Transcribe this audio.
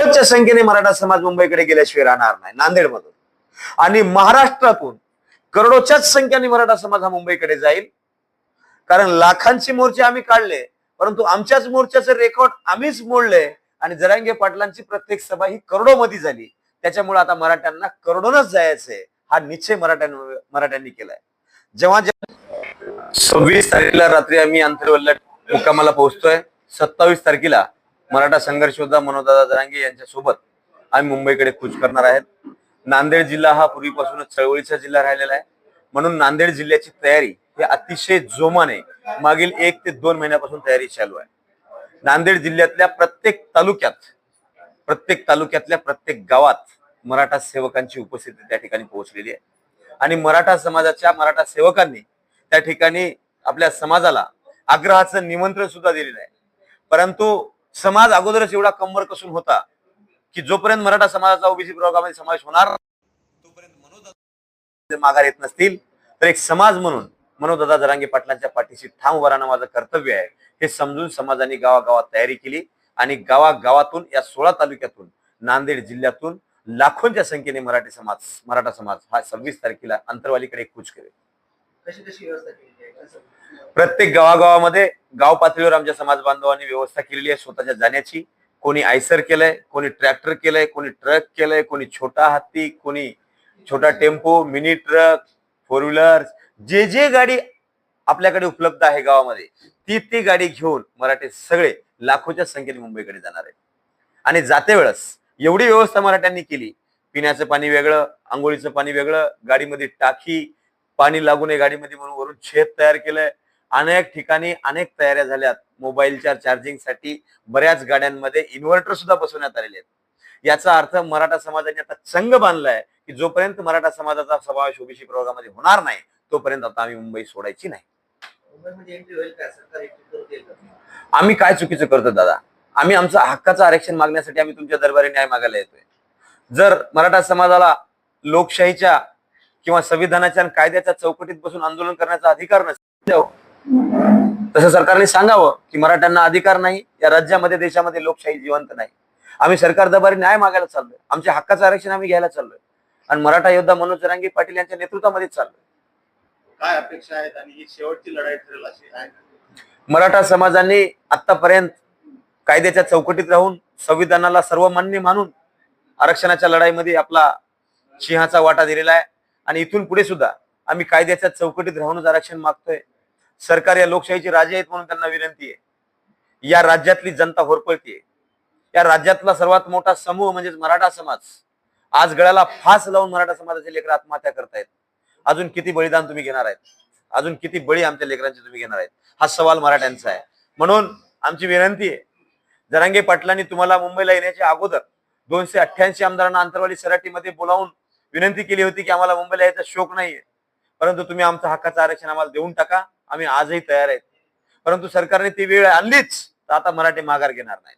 सर्वोच्च संख्येने मराठा समाज मुंबईकडे गेल्याशिवाय राहणार नाही नांदेडमधून. आणि महाराष्ट्रातून करोडोच्याच संख्येने मराठा समाज हा मुंबईकडे जाईल. कारण लाखांचे मोर्चे आम्ही काढले परंतु आमच्याच मोर्चाचे रेकॉर्ड आम्हीच मोडले आणि जरांगे पाटलांची प्रत्येक सभा ही करोडो मध्ये झाली. त्याच्यामुळे आता मराठ्यांना करोडोनच जायचंय हा निश्चय मराठ्यां मराठ्यांनी केलाय. जेव्हा जेव्हा सव्वीस तारखेला रात्री आम्ही अंतर्वल्ल्या मुक्कामाला पोहोचतोय सत्तावीस तारखेला मराठा संघर्ष योद्धा मनोदादा जरांगे यांच्या सोबत आम्ही मुंबईकडे कूच करणार आहेत. नांदेड जिल्हा हा पूर्वीपासूनच चळवळीचा जिल्हा राहिलेला आहे. म्हणून नांदेड जिल्ह्याची तयारी ही अतिशय जोमाने मागील एक ते दोन महिन्यापासून तयारी चालू आहे. नांदेड जिल्ह्यातल्या प्रत्येक तालुक्यात प्रत्येक तालुक्यातल्या प्रत्येक गावात मराठा सेवकांची उपस्थिती त्या ठिकाणी पोहोचलेली आहे. आणि मराठा समाजाच्या मराठा सेवकांनी त्या ठिकाणी आपल्या समाजाला आग्रहाचं निमंत्रण सुद्धा दिलेलं आहे. परंतु समाज अगोदरच एवढा कंबर कसून होता की जोपर्यंत मराठा समाजाचा ओबीसी प्रभागामध्ये समावेश होणार तोपर्यंत माघार येत नसतील. तर एक समाज म्हणून मनोदादा जरांगे पाटलांच्या पाठीशी ठाम वरानं माझं कर्तव्य आहे. हे समजून समाजाने गावागावात तयारी केली आणि गावागावातून या सोळा तालुक्यातून नांदेड जिल्ह्यातून लाखोंच्या संख्येने मराठी समाज मराठा समाज हा सव्वीस तारखेला अंतरवालीकडे कूच करेल. कशी कशी व्यवस्था केली प्रत्येक गावागावामध्ये गाव पातळीवर आमच्या समाज बांधवांनी व्यवस्था केलेली आहे स्वतःच्या जाण्याची. कोणी आयसर केलंय कोणी ट्रॅक्टर केलंय कोणी ट्रक केलंय कोणी छोटा हत्ती कोणी छोटा tempo mini truck four wheeler जे जे गाडी आपल्याकडे उपलब्ध आहे गावामध्ये ती ती गाडी घेऊन मराठी सगळे लाखोच्या संख्येने मुंबईकडे जाणार आहेत. आणि जाते वेळेस एवढी व्यवस्था मराठ्यांनी केली. पिण्याचं पाणी वेगळं आंघोळीचं पाणी वेगळं गाडीमध्ये टाकी पाणी लागू नये गाडीमध्ये म्हणून वरून छेद तयार केलंय. अनेक ठिकाणी अनेक तयाऱ्या झाल्यात. मोबाईलच्या चार्जिंगसाठी बऱ्याच गाड्यांमध्ये इन्व्हर्टर सुद्धा बसवण्यात आलेले आहेत. याचा अर्थ मराठा समाजाने आता चंग बांधलाय की जोपर्यंत मराठा समाजाचा समावेश ओबीसी प्रवर्गामध्ये होणार नाही तोपर्यंत आता आम्ही मुंबई सोडायची नाही. का? आम्ही काय चुकीचं करतो दादा? आम्ही आमचं हक्काचं आरक्षण मागण्यासाठी आम्ही तुमच्या दरबारी न्याय मागायला येतोय. जर मराठा समाजाला लोकशाहीच्या किंवा संविधानाच्या कायद्याच्या चौकटीत बसून आंदोलन करण्याचा अधिकार नसेल तसं सरकारने सांगावं की मराठ्यांना अधिकार नाही या राज्यामध्ये देशामध्ये लोकशाही जिवंत नाही. आम्ही सरकार दरबारी न्याय मागायला चाललोय. आमच्या हक्काचं आरक्षण आम्ही घ्यायला चाललोय. आणि मराठा योद्धा मनोज जरांगे पाटील यांच्या नेतृत्वामध्ये चाललोय. काय अपेक्षा आहेत आणि ही शेवटची लढाई ठरेल अशी आहे? मराठा समाजाने आतापर्यंत कायद्याच्या चौकटीत राहून संविधानाला सर्वमान्य मानून आरक्षणाच्या लढाईमध्ये आपला सिंहाचा वाटा दिलेला आहे. आणि इथून पुढे सुद्धा आम्ही कायद्याच्या चौकटीत राहूनच आरक्षण मागतोय. सरकार या लोकशाहीचे राजे आहेत म्हणून त्यांना विनंती आहे. या राज्यातली जनता होरपळतीये. या राज्यातला सर्वात मोठा समूह म्हणजेच मराठा समाज आज गळ्याला फास लावून मराठा समाजाचे लेकर आत्महत्या करतायत. अजून किती बलिदान तुम्ही घेणार आहेत? अजून किती बळी आमच्या लेकरांचे तुम्ही घेणार आहेत? हा सवाल मराठ्यांचा आहे. म्हणून आमची विनंती आहे जरांगे पाटलांनी तुम्हाला मुंबईला येण्याच्या अगोदर दोनशे अठ्ठ्याऐंशी आमदारांना अंतरवाली सराटीमध्ये बोलावून विनंती केली होती की आम्हाला मुंबईला यायचा शोक नाहीये. परंतु तुम्ही आमचा हक्काचं आरक्षण आम्हाला देऊन टाका. आम्ही आजही तयार आहेत. परंतु सरकारने ती वेळ आणलीच तर आता मराठी माघार घेणार नाही.